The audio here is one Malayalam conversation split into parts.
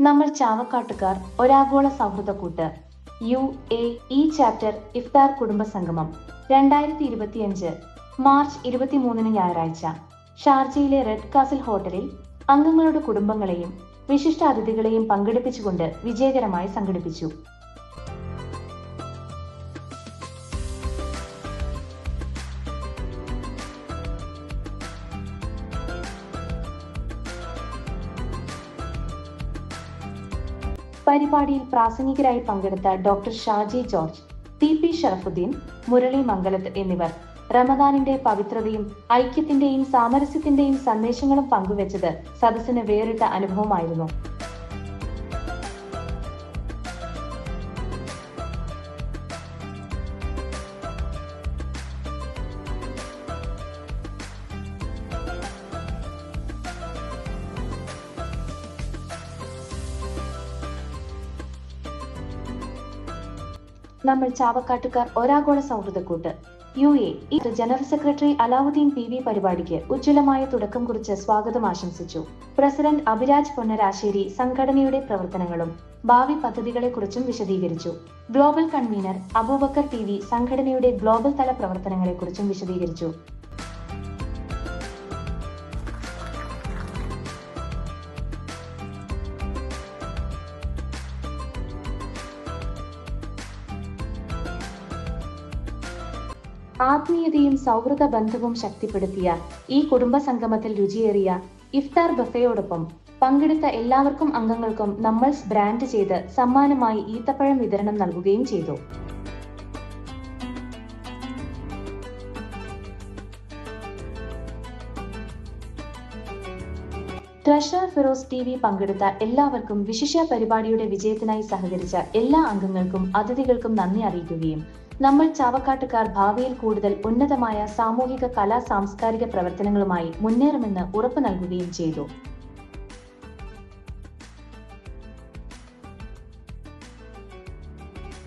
നമ്മൾ ചാവക്കാട്ടുകാർ ഒരാഗോള സൗഹൃദ കൂട്ട്. യു എ ഇ ചാപ്റ്റർ ഇഫ്താർ കുടുംബ സംഗമം രണ്ടായിരത്തി ഇരുപത്തിയഞ്ച് മാർച്ച് ഇരുപത്തിമൂന്നിന് ഞായറാഴ്ച. ഷാർജയിലെ റെഡ് കാസിൽ ഹോട്ടലിൽ അംഗങ്ങളുടെ കുടുംബങ്ങളെയും വിശിഷ്ട അതിഥികളെയും പങ്കെടുപ്പിച്ചുകൊണ്ട് വിജയകരമായി സംഘടിപ്പിച്ചു. പരിപാടിയിൽ പ്രാസംഗികരായി പങ്കെടുത്ത doctor Shaji George T P Sharafuddin Murali Mangalath എന്നിവർ റമദാനിന്റെ പവിത്രതയും ഐക്യത്തിന്റെയും സാമരസ്യത്തിന്റെയും സന്ദേശങ്ങളും പങ്കുവച്ചത് സദസ്സിന് വേറിട്ട അനുഭവമായിരുന്നു. നമ്മൾ ചാവക്കാട്ടുകാർ ഒരാഗോള സൗഹൃദക്കൂട്ട് U A general secretary Alauddin P V പരിപാടിക്ക് ഉജ്ജ്വലമായ തുടക്കം കുറിച്ച് സ്വാഗതം ആശംസിച്ചു. പ്രസിഡന്റ് അഭിരാജ് പൊന്നരാശേരി സംഘടനയുടെ പ്രവർത്തനങ്ങളും ഭാവി പദ്ധതികളെക്കുറിച്ചും വിശദീകരിച്ചു. Global convener Abubakar T V സംഘടനയുടെ ഗ്ലോബൽ തല പ്രവർത്തനങ്ങളെക്കുറിച്ചും വിശദീകരിച്ചു. ആത്മീയതയും സൗഹൃദ ബന്ധവും ശക്തിപ്പെടുത്തിയ ഈ കുടുംബ സംഗമത്തിൽ രുചിയേറിയ ഇഫ്താർ ബഫയോടൊപ്പം പങ്കെടുത്ത എല്ലാവർക്കും അംഗങ്ങൾക്കും നമ്മൾ ബ്രാൻഡ് ചെയ്ത് സമ്മാനമായി ഈത്തപ്പഴം വിതരണം നൽകുകയും ചെയ്തു. ട്രഷറർ ഫിറോസ് ടി വി പങ്കെടുത്ത എല്ലാവർക്കും വിശിഷ്യ പരിപാടിയുടെ വിജയത്തിനായി സഹകരിച്ച എല്ലാ അംഗങ്ങൾക്കും അതിഥികൾക്കും നന്ദി അറിയിക്കുകയും നമ്മൾ ചാവക്കാട്ടുകാർ ഭാവിയിൽ കൂടുതൽ ഉന്നതമായ സാമൂഹിക കലാ സാംസ്കാരിക പ്രവർത്തനങ്ങളുമായി മുന്നേറുമെന്ന് ഉറപ്പു നൽകുകയും ചെയ്തു.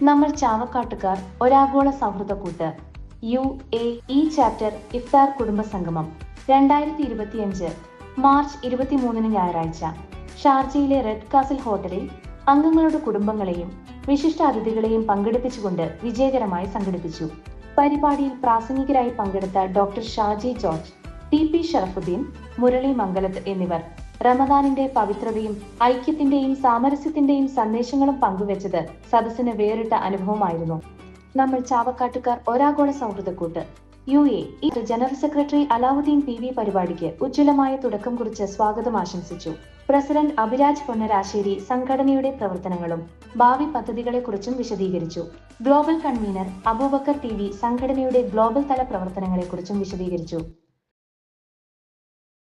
നമ്മൾ ചാവക്കാട്ടുകാർ ഒരാഗോള സൗഹൃദക്കൂട്ട് യു എ ഇ ചാപ്റ്റർ ഇഫ്താർ കുടുംബ സംഗമം രണ്ടായിരത്തി ഇരുപത്തിയഞ്ച് മാർച്ച് ഇരുപത്തിമൂന്നിന് ഞായറാഴ്ച ഷാർജയിലെ റെഡ് കാസിൽ ഹോട്ടലിൽ അംഗങ്ങളുടെ കുടുംബങ്ങളെയും വിശിഷ്ട അതിഥികളെയും പങ്കെടുപ്പിച്ചുകൊണ്ട് വിജയകരമായി സംഘടിപ്പിച്ചു. പരിപാടിയിൽ പ്രാസംഗികരായി പങ്കെടുത്ത doctor Shaji George T P Sharafuddin Murali Mangalath എന്നിവർ റമദാനിന്റെ പവിത്രതയും ഐക്യത്തിന്റെയും സാമരസ്യത്തിന്റെയും സന്ദേശങ്ങളും പങ്കുവച്ചത് സദസ്സിന് വേറിട്ട അനുഭവമായിരുന്നു. നമ്മൾ ചാവക്കാട്ടുകാർ ഒരാഗോള സൗഹൃദക്കൂട്ട് U A general secretary Alauddin P V പരിപാടിക്ക് ഉജ്ജ്വലമായ തുടക്കം കുറിച്ച് സ്വാഗതം ആശംസിച്ചു. പ്രസിഡന്റ് അഭിരാജ് പൊന്നരാശേരി സംഘടനയുടെ പ്രവർത്തനങ്ങളും ഭാവി പദ്ധതികളെക്കുറിച്ചും വിശദീകരിച്ചു. Global convener Abubakar T V സംഘടനയുടെ ഗ്ലോബൽ തല പ്രവർത്തനങ്ങളെക്കുറിച്ചും വിശദീകരിച്ചു.